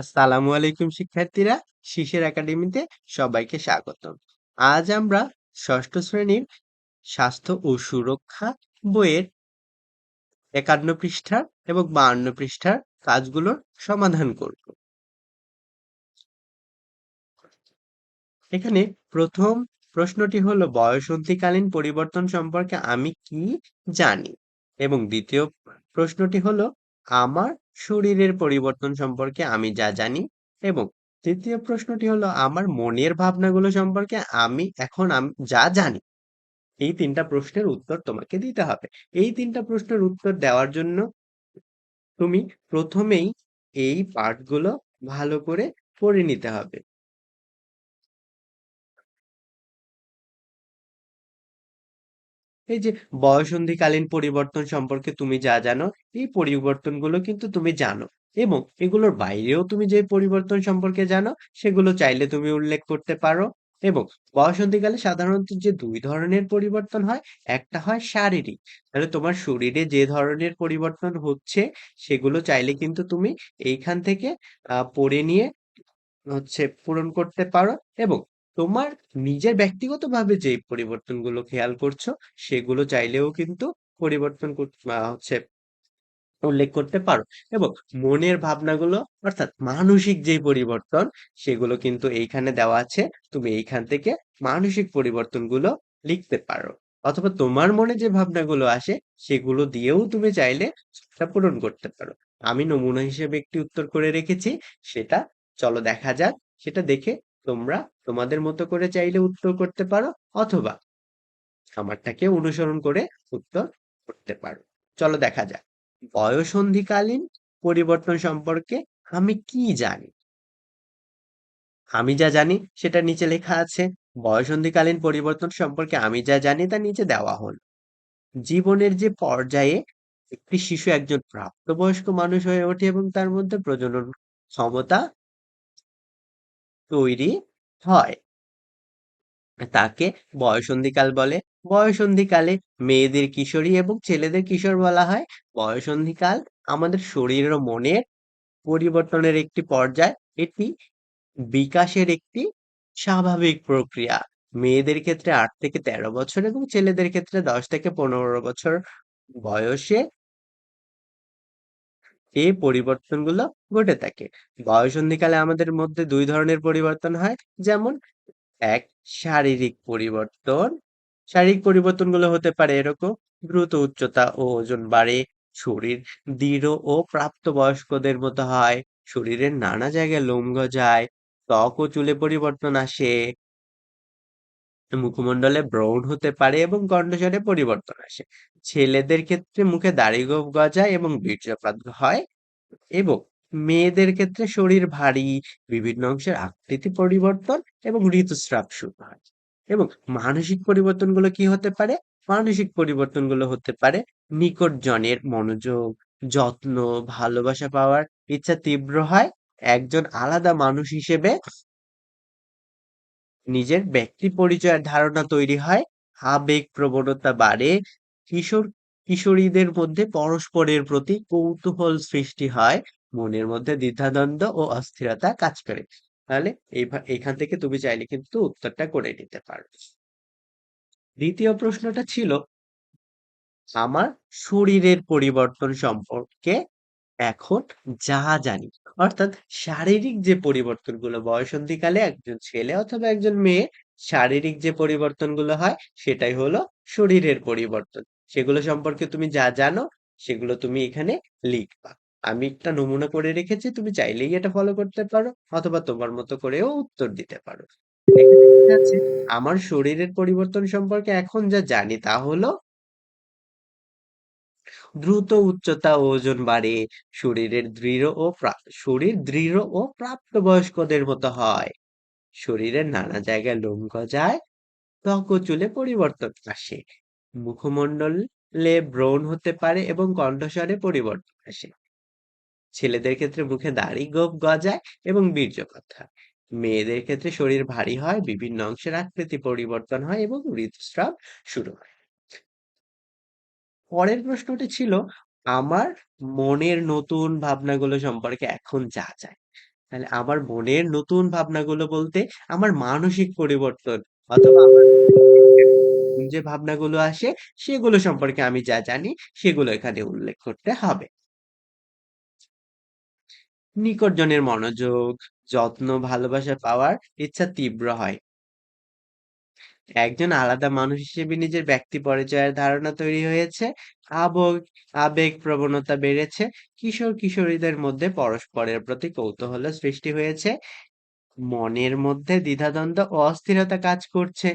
আসসালামু আলাইকুম, শিক্ষার্থীরা। শিশের একাডেমিতে সবাইকে স্বাগতম। আজ আমরা ষষ্ঠ শ্রেণির স্বাস্থ্য ও সুরক্ষা বইয়ের একান্ন পৃষ্ঠার এবং বাহান্ন পৃষ্ঠার কাজগুলোর সমাধান করব। এখানে প্রথম প্রশ্নটি হলো বয়সন্ধিকালীন পরিবর্তন সম্পর্কে আমি কি জানি? এবং দ্বিতীয় প্রশ্নটি হলো আমার শরীরের পরিবর্তন সম্পর্কে আমি যা জানি এবং তৃতীয় প্রশ্নটি হলো, আমার মনের ভাবনাগুলো সম্পর্কে আমি এখন আমি, যা জানি। এই তিনটা প্রশ্নের উত্তর তোমাকে দিতে হবে। এই তিনটা প্রশ্নের উত্তর দেওয়ার জন্য তুমি প্রথমেই এই পার্টগুলো ভালো করে পড়ে নিতে হবে। এই যে বয়সন্ধিকালীন পরিবর্তন সম্পর্কে তুমি যা জানো, এই পরিবর্তনগুলো কিন্তু তুমি জানো। এবং এগুলোর বাইরেও তুমি যে পরিবর্তন সম্পর্কে জানো, সেগুলো চাইলে তুমি উল্লেখ করতে পারো। এবং বয়সন্ধিকালে সাধারণত যে দুই ধরনের পরিবর্তন হয়, একটা হয় শারীরিক। তাহলে তোমার শরীরে যে ধরনের পরিবর্তন হচ্ছে, সেগুলো চাইলে কিন্তু তুমি এইখান থেকে পড়ে নিয়ে, হচ্ছে, পূরণ করতে পারো। এবং তোমার নিজের ব্যক্তিগতভাবে যে পরিবর্তনগুলো খেয়াল করছ, সেগুলো চাইলেও কিন্তু পরিবর্তন হচ্ছে উল্লেখ করতে পারো। এবং মনের ভাবনাগুলো, অর্থাৎ মানসিক যে পরিবর্তন, সেগুলো কিন্তু এইখানে দেওয়া আছে। তুমি এইখান থেকে মানসিক পরিবর্তনগুলো লিখতে পারো। অথবা তোমার মনে যে ভাবনাগুলো আসে, সেগুলো দিয়েও তুমি চাইলে সেটা পূরণ করতে পারো। আমি নমুনা হিসেবে একটি উত্তর করে রেখেছি। সেটা, চলো দেখা যাক। সেটা দেখে তোমরা তোমাদের মতো করে চাইলে উত্তর করতে পারো অথবা আমারটাকে অনুসরণ করে উত্তর করতে পারো। চলো দেখা যাক। বয়সন্ধিকালীন পরিবর্তন সম্পর্কে আমি কি জানি? আমি যা জানি সেটা নিচে লেখা আছে। বয়সন্ধিকালীন পরিবর্তন সম্পর্কে আমি যা জানি তা নিচে দেওয়া হল। জীবনের যে পর্যায়ে একটি শিশু একজন প্রাপ্তবয়স্ক মানুষ হয়ে ওঠে এবং তার মধ্যে প্রজনন ক্ষমতা তৈরি হয়। তাকে বয়সন্ধিকাল বলে। বয়সন্ধিকালে মেয়েদের কিশোরী এবং ছেলেদের কিশোর বলা হয়। বয়সন্ধিকাল আমাদের শরীর ও মনের পরিবর্তনের একটি পর্যায়। এটি বিকাশের একটি স্বাভাবিক প্রক্রিয়া। মেয়েদের ক্ষেত্রে আট থেকে তেরো বছর এবং ছেলেদের ক্ষেত্রে দশ থেকে পনেরো বছর বয়সে এই পরিবর্তনগুলো ঘটে থাকে। বয়সন্ধিকালে আমাদের মধ্যে দুই ধরনের পরিবর্তন হয়। যেমন, এক, শারীরিক পরিবর্তন। শারীরিক পরিবর্তনগুলো হতে পারে এরকম, দ্রুত উচ্চতা ও ওজন বাড়ে, শরীর দৃঢ় ও প্রাপ্তবয়স্কদের মতো হয়, শরীরের নানা জায়গায় লোম গজায়, ত্বক ও চুলে পরিবর্তন আসে। মুখমণ্ডলে ব্রণ হতে পারে এবং কণ্ঠস্বরে পরিবর্তন আসে। ছেলেদের ক্ষেত্রে মুখে দাড়ি গোপ গজায় এবং বীর্যপাত হয় এবং মেয়েদের ক্ষেত্রে শরীর ভারী, বিভিন্ন অংশের আকৃতি পরিবর্তন এবং ঋতুস্রাব শুরু হয় এবং মানসিক পরিবর্তনগুলো কি হতে পারে? মানসিক পরিবর্তনগুলো হতে পারে নিকট জনের মনোযোগ, যত্ন, ভালোবাসা পাওয়ার ইচ্ছা তীব্র হয়। একজন আলাদা মানুষ হিসেবে নিজের ব্যক্তি পরিচয়ের ধারণা তৈরি হয়। আবেগ প্রবণতা বাড়ে কিশোর, কিশোরীদের মধ্যে পরস্পরের প্রতি কৌতূহল সৃষ্টি হয়, মনের মধ্যে দ্বিধাদ্বন্দ্ব ও অস্থিরতা কাজ করে। তাহলে এখান থেকে তুমি চাইলে কিন্তু উত্তরটা করে নিতে পারো। দ্বিতীয় প্রশ্নটা ছিল, আমার শরীরের পরিবর্তন সম্পর্কে এখন যা জানি। অর্থাৎ শারীরিক যে পরিবর্তনগুলো, বয়সন্ধিকালে একজন ছেলে অথবা একজন মেয়ে, শারীরিক যে পরিবর্তনগুলো হয়, সেটাই হলো শরীরের পরিবর্তন। সেগুলো সম্পর্কে তুমি যা জানো সেগুলো তুমি এখানে লিখবা। আমি একটা নমুনা করে রেখেছি তুমি চাইলেই এটা ফলো করতে পারো অথবা তোমার মতো করেও উত্তর দিতে পারো। আমার শরীরের পরিবর্তন সম্পর্কে এখন যা জানি তা হলো দ্রুত উচ্চতা ওজন বাড়ে শরীরের দৃঢ় ও শরীর দৃঢ় ও প্রাপ্তবয়স্কদের মতো হয়। শরীরের নানা জায়গায় লোম গজায় ত্বক ও চুলে পরিবর্তন আসে। মুখমণ্ডলে ব্রণ হতে পারে এবং কণ্ঠস্বরে পরিবর্তন আসে। ছেলেদের ক্ষেত্রে মুখে দাড়ি, গোপ গজায় এবং বীর্যপাত হয় মেয়েদের ক্ষেত্রে শরীর ভারী হয়, বিভিন্ন অংশের আকৃতি পরিবর্তন হয় এবং ঋতুস্রাব শুরু হয়। পরের প্রশ্নটি ছিল, আমার মনের নতুন ভাবনাগুলো সম্পর্কে এখন যা চায় তাহলে আমার মনের নতুন ভাবনাগুলো বলতে আমার মানসিক পরিবর্তন অথবা আমার নতুন যে ভাবনাগুলো আসে, সেগুলো সম্পর্কে আমি যা জানি, সেগুলো এখানে উল্লেখ করতে হবে। নিকটজনের মনোযোগ, যত্ন, ভালোবাসা পাওয়ার ইচ্ছা তীব্র হয়। একজন আলাদা মানুষ হিসেবে নিজের ব্যক্তি পরিচয়ের ধারণা তৈরি হয়েছে, আবেগ আবেগ প্রবণতা বেড়েছে, কিশোর কিশোরীদের মধ্যে পরস্পরের প্রতি কৌতূহল সৃষ্টি হয়েছে, মনের মধ্যে দ্বিধাদ্বন্দ্ব অস্থিরতা কাজ করছে।